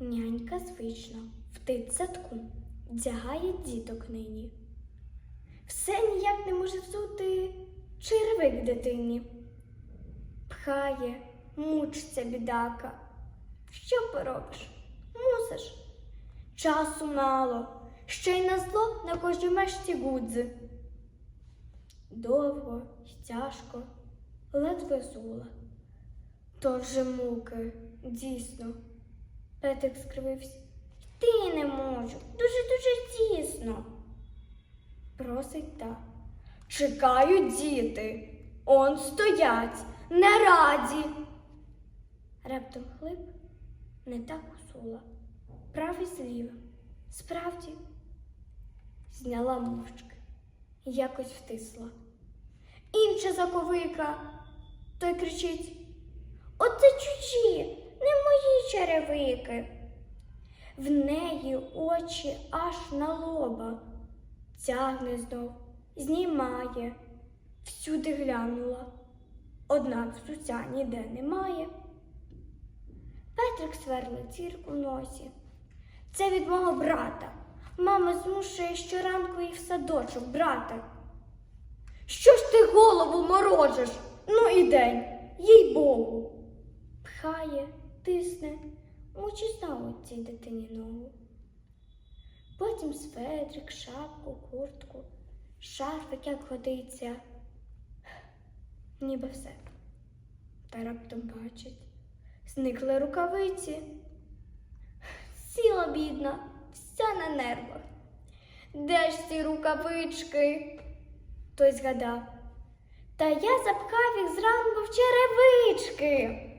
Нянька звично в дитсадку вдягає діток нині. Все ніяк не може взути червик дитині. Пхає, мучиться бідака. Що поробиш? Мусиш. Часу мало, ще й на зло на кожній мешці гудзи. Довго й тяжко, ледве зула. То вже муки, дійсно. Петрик скривився. Йти не можу, дуже-дуже тісно. Просить та. Чекають діти. Он стоять, не раді. Раптом хлип не так усула. Правий зліва. Справді. Зняла мовчки, якось втисла. Інша заковика. Той кричить. Оце чужі, не мої черевики. В неї очі аж на лоба. Тягне знов, знімає, всюди глянула. Однак взуття ніде немає. Петрик сверлить зірку в носі. Це від мого брата. Мама змушує щоранку її в садочок брати. Що ж ти голову морожиш? Ну і день, їй Богу. Пхає, тисне, мучить знову цій дитині ногу. Потім светрик, шапку, куртку, шарфик, як годиться. Ніби все. Та раптом бачить. Зникли рукавиці. Сіла бідна, вся на нервах. Де ж ці рукавички? Той згадав. Та я запхав їх зранку в черевички.